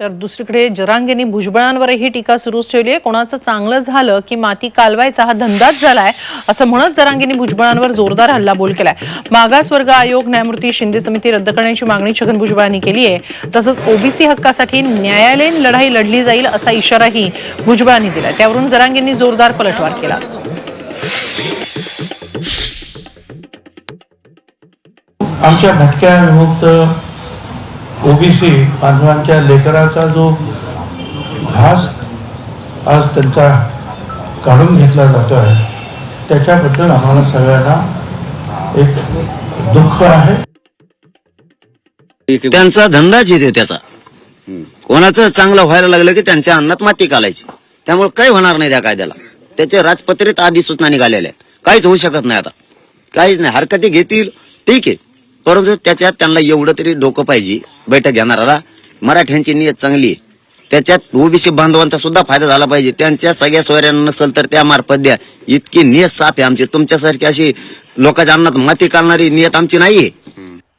तर दुसरीकडे जरांगेंनी भुजबळांवरही टीका सुरूच ठेवली आहे. कोणाचं चांगलं झालं की माती कालवायचा हा धंदाच झालाय असं म्हणत जरांगेंनी भुजबळांवर जोरदार हल्लाबोल केलाय. मागासवर्ग आयोग न्यायमूर्ती शिंदे समिती रद्द करण्याची मागणी छगन भुजबळांनी केली आहे. तसंच ओबीसी हक्कासाठी न्यायालयीन लढाई लढली जाईल असा इशाराही भुजबळांनी दिला त्यावरून जरांगेंनी जोरदार पलटवार केला. आमच्या भटक्या विमुक्त ओबीसी बांधवांच्या लेकराचा जो घास आज त्यांचा काढून घेतला जातो आहे त्याच्याबद्दल आम्हाला सगळ्यांना एक दुःख आहे. त्यांचा धंदाच येते त्याचा. कोणाचं चांगलं व्हायला लागलं की त्यांच्या अन्नात माती घालायची. त्यामुळे काही होणार नाही त्या कायद्याला. त्याचे राजपत्रित आधी सूचना निघालेल्या आहेत. काहीच होऊ शकत नाही आता. काहीच नाही. हरकती घेतील. ठीक आहे. परंतु त्याच्यात त्यांना एवढं तरी डोकं पाहिजे बैठक घेणाऱ्याला. मराठ्यांची नियत चांगली आहे. त्याच्यात ओबीसी बांधवांचा सुद्धा फायदा झाला पाहिजे. त्यांच्या सगळ्या सोयऱ्यांना नसेल तर त्या मार्फत द्या. इतकी नियत साफ आहे आमची. तुमच्यासारखी अशी लोकांच्या अन्नात माती काढणारी नियत आमची नाहीये.